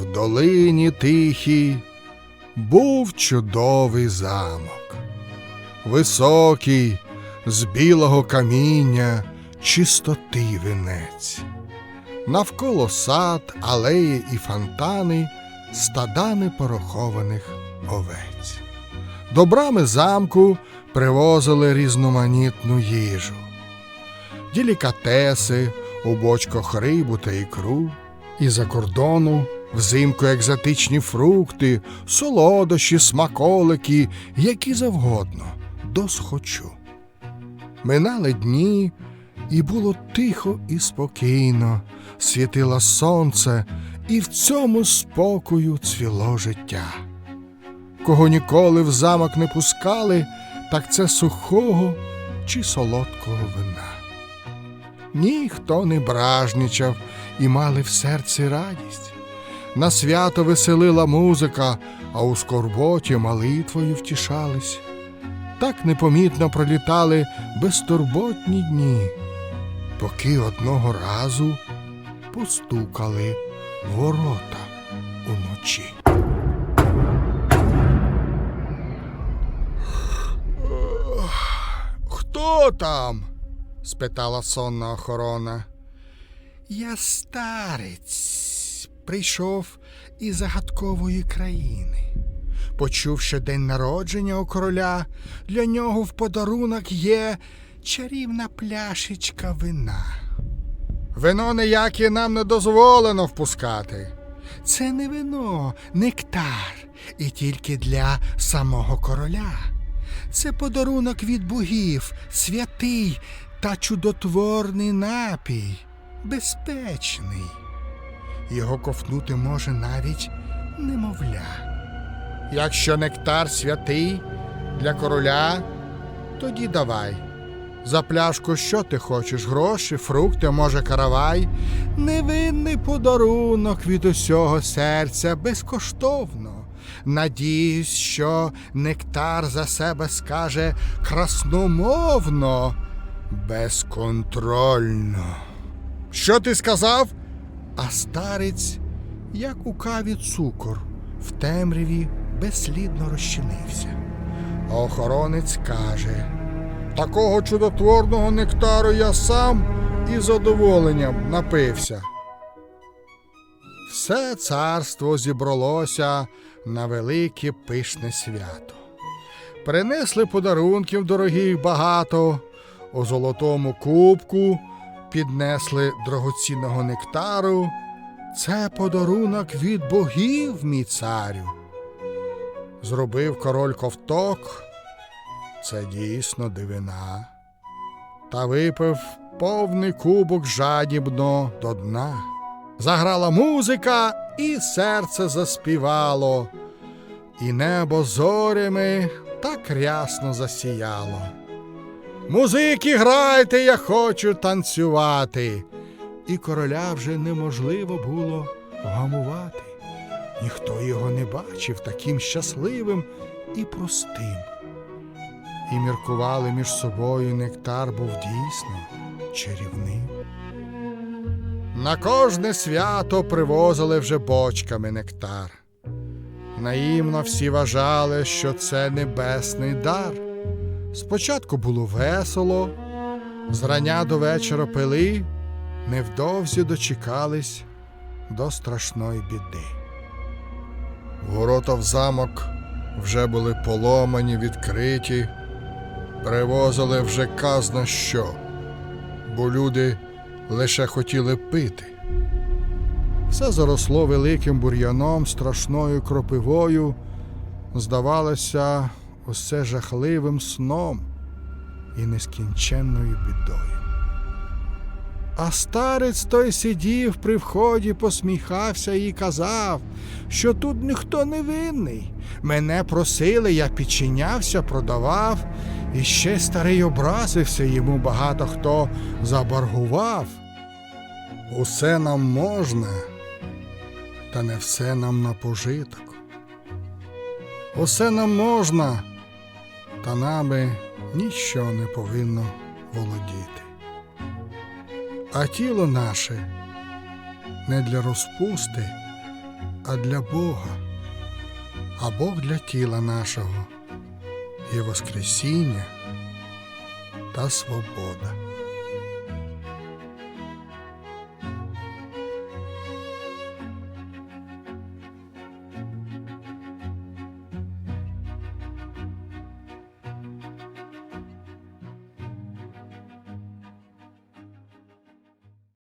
в долині тихій був чудовий замок. Високий, з білого каміння, чистоти вінець. Навколо сад, алеї і фонтани, стадами порохованих овець. До брами замку привозили різноманітну їжу, делікатеси, у бочках рибу та ікру, і за кордону взимку екзотичні фрукти, солодощі, смаколики, які завгодно, досхочу. Минали дні, і було тихо і спокійно, світило сонце, і в цьому спокою цвіло життя. Кого ніколи в замок не пускали, так це сухого чи солодкого вина. Ніхто не бражничав і мали в серці радість. На свято веселила музика, а у скорботі молитвою втішались. Так непомітно пролітали безтурботні дні, поки одного разу постукали ворота уночі. Хто там? спитала сонна охорона. Я старець, прийшов із загадкової країни. Почув, що день народження у короля для нього в подарунок є чарівна пляшечка вина. Вино ніяке нам не дозволено впускати. Це не вино, нектар, і тільки для самого короля. Це подарунок від богів, святий та чудотворний напій, безпечний. Його ковтнути може навіть немовля. Якщо нектар святий для короля, тоді давай. За пляшку що ти хочеш? Гроші, фрукти, може, каравай? Невинний подарунок від усього серця безкоштовно. Надіюсь, що нектар за себе скаже красномовно, безконтрольно. Що ти сказав? А старець, як у каві цукор, в темряві безслідно розчинився. А охоронець каже: Такого чудотворного нектару я сам із задоволенням напився. Все царство зібралося на велике пишне свято. Принесли подарунків дорогих багато, у золотому кубку піднесли дорогоцінного нектару. Це подарунок від богів, мій царю. Зробив король ковток. Це дійсно дивина. Та випив повний кубок жадібно до дна. Заграла музика, і серце заспівало, і небо зорями так рясно засіяло. Музики, грайте, я хочу танцювати. І короля вже неможливо було гамувати. Ніхто його не бачив таким щасливим і простим. І міркували між собою нектар був дійсно чарівним. На кожне свято привозили вже бочками нектар. Наїмно всі вважали, що це небесний дар. Спочатку було весело, зрання до вечора пили, невдовзі дочекались до страшної біди. Ворота в замок вже були поломані, відкриті, привозили вже казна що, бо люди лише хотіли пити. Все заросло великим бур'яном, страшною кропивою, здавалося, усе жахливим сном і нескінченною бідою. А старець той сидів при вході, посміхався і казав, що тут ніхто не винний. Мене просили, я підчинявся, продавав, і ще старий образився, йому багато хто заборгував. Усе нам можна, та не все нам на пожиток. Усе нам можна, та нами ніщо не повинно володіти. А тіло наше не для розпусти, а для Бога, а Бог для тіла нашого є Воскресіння та свобода.